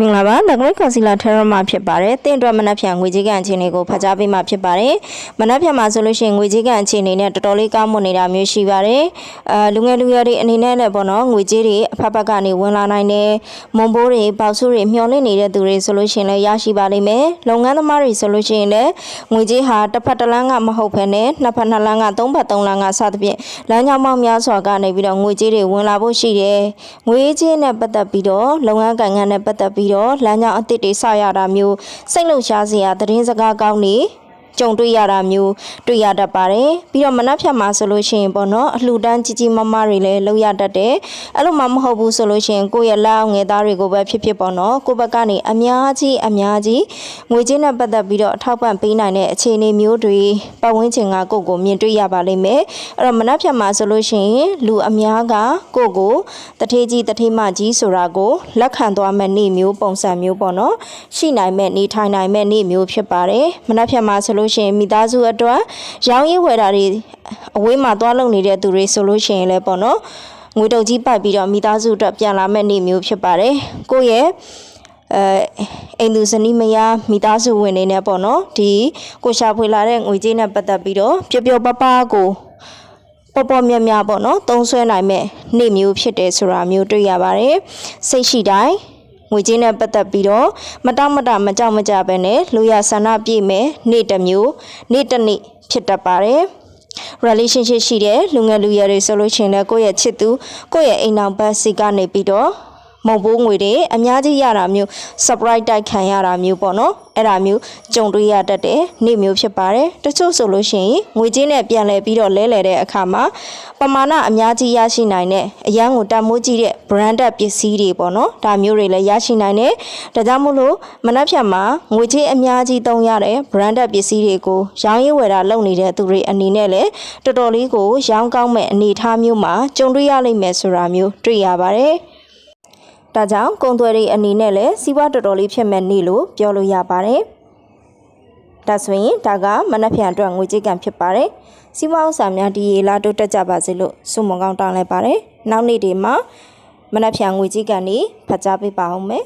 မင်္ဂလာပါလက်ကလေးကောင်စီလာထရမဖြစ်ပါတယ်။တင့်အတွက်မနက်ဖြန်ငွေကြေးကန်အခြေအနေကိုဖတ်ကြားပေးမှာဖြစ်ပါတယ်။မနက်ဖြန်မှာဆိုလို့ရှိရင်ငွေကြေးကန်အခြေအနေနဲ့တော်တော်လေးကောင်းမွန်နေတာမျိုးရှိပါတယ်။အာလူငယ်လူရွယ်တွေအနေနဲ့လည်းပေါ့နော်ငွေကြေးတွေအဖက်ဖက်ကနေဝင်လာနိုင်တယ်။မွန်ဘိုးတွေပေါက်စုတွေမျှော်လင့်နေတဲ့သူတွေဆိုလို့ရှိရင်လည်းရရှိပါလိမ့်မယ်။လုပ်ငန်းသမားတွေဆိုလို့ရှိရင်လည်းငွေကြေးဟာတစ်ဖက်တစ်လမ်းကမဟုတ်ဘဲနဲ့နှစ်ဖက်နှစ်လမ်းကသုံးဖက်သုံးလမ်းကစသဖြင့်လမ်းကြောင်းပေါင်းများစွာကနေပြီးတော့ငွေကြေးတွေဝင်လာဖို့ရှိတယ်။ငွေကြေးနဲ့ပတ်သက်ပြီးတော့လုပ်ငန်းကိုင်ငန်းနဲ့ပတ်သက်ပြီးတော့လမ်းကြောင်းအသစ်တွေစရတာမျိုးစိတ်လှုပ်ရှားစရာသတင်းစကားကောင်းတွေ ကြုံတွေ့ရတာမျိုးတွေ့ရတတ်ပါတယ်ပြီးတော့မနှက်ဖြတ်မှာဆိုလို့ရှိရင်ပေါ့နော်အလှူဒန်းကြီးကြီးမားမားတွေလည်းလုပ်ရတတ်တယ်အဲ့လိုမှမဟုတ်ဘူးဆိုလို့ရှိရင်ကိုယ့်ရဲ့လက်အောင်ငယ်သားတွေကိုပဲဖြစ်ဖြစ်ပေါ့နော်ကိုယ့်ဘက်ကနေအများကြီးအများကြီးငွေကြေးနဲ့ပတ်သက်ပြီးတော့အထောက်ပံ့ပေးနိုင်တဲ့အခြေအနေမျိုးတွေပတ်ဝန်းကျင်ကကိုယ့်ကိုမြင်တွေ့ရပါလိမ့်မယ်အဲ့တော့မနှက်ဖြတ်မှာဆိုလို့ရှိရင်လူအများကကိုယ့်ကိုတထေးကြီးတထေးမကြီးဆိုတာကိုလက်ခံသွားမဲ့နေ့မျိုးပုံစံမျိုးပေါ့နော်ရှိနိုင်မဲ့နေထိုင်နိုင်မဲ့နေ့မျိုးဖြစ်ပါတယ်မနှက်ဖြတ်မှာဆိုလို့ရှိရင်မိသားစုအတွက်ရောင်းရည်ဝယ်တာတွေအဝေးမှာသွားလုပ်နေတဲ့သူတွေဆိုလို့ရှိရင်လည်းပေါ့နော်ငွေတုပ်ကြီးပိုက်ပြီးတော့မိသားစုအတွက်ပြန်လာမဲ့နေ့မျိုးဖြစ်ပါတယ်ကိုယ့်ရဲ့အဲအိမ်သူဇနီးမယားမိသားစုဝင်နေနဲ့ပေါ့နော်ဒီကိုရှာဖွေလာတဲ့ငွေကြေးနဲ့ပတ်သက်ပြီးတော့ပျော်ပျော်ပပကိုပေါ်ပေါ်မြတ်မြတ်ပေါ့နော်သုံးဆွဲနိုင်မဲ့နေ့မျိုးဖြစ်တယ်ဆိုတာမျိုးတွေ့ရပါတယ်စိတ်ရှိတိုင်း ငွေကြေးနဲ့ပတ်သက်ပြီးတော့မတောင့်မတမကြောက်မကြပဲနဲ့လူရဆန္ဒပြည့်မယ်နေ့တစ်မျိုးနေ့တစ်နေ့ဖြစ်တတ်ပါတယ် relationship ရှိတဲ့လူငယ်လူရွယ်တွေဆိုလို့ရှိရင်လည်းကိုယ့်ရဲ့ချစ်သူကိုယ့်ရဲ့အိမ်အောင်ဘတ်စီကနေပြီးတော့ မုံဘိုးငွေတွေအများကြီးရတာမျိုး surprise တိုက်ခံရတာမျိုးပေါ့နော်အဲ့ဒါမျိုးကြုံတွေ့ရတတ်တဲ့နေ့မျိုးဖြစ်ပါတယ်တချို့ဆိုလို့ရှိရင်ငွေကြေးနဲ့ပြန်လဲပြီးတော့လဲလှယ်တဲ့အခါမှာပမာဏအများကြီးရရှိနိုင်တဲ့အရန်ကိုတန်မိုးကြီးတဲ့ branded ပစ္စည်းတွေပေါ့နော်ဒါမျိုးတွေလည်းရရှိနိုင်တယ်ဒါကြောင့်မို့လို့မနှက်ဖြတ်မှာငွေကြေးအများကြီးသုံးရတဲ့ branded ပစ္စည်းတွေကိုရောင်းရည်ဝယ်တာလုပ်နေတဲ့သူတွေအနေနဲ့လည်းတော်တော်လေးကိုရောင်းကောင်းမဲ့အနေအထားမျိုးမှာကြုံတွေ့ရလိမ့်မယ်ဆိုတာမျိုးတွေ့ရပါတယ် ဒါကြောင့်ကုံသွဲတွေအနေနဲ့လည်းစီးပွားတော်တော်လေးဖြစ်မဲ့နေလို့ပြောလို့ရပါတယ်ဒါဆိုရင်ဒါကမနှက်ဖြန်အတွက်ငွေကြေးကံဖြစ်ပါတယ်စီးပွားဥစ္စာများဒီရေလာတိုးတက်ကြပါစေလို့ဆုမွန်ကောင်းတောင်းလိုက်ပါတယ်နောက်နေ့ဒီမှာမနှက်ဖြန်ငွေကြေးကံနေဖတ်ကြားပေးပါအောင်မယ်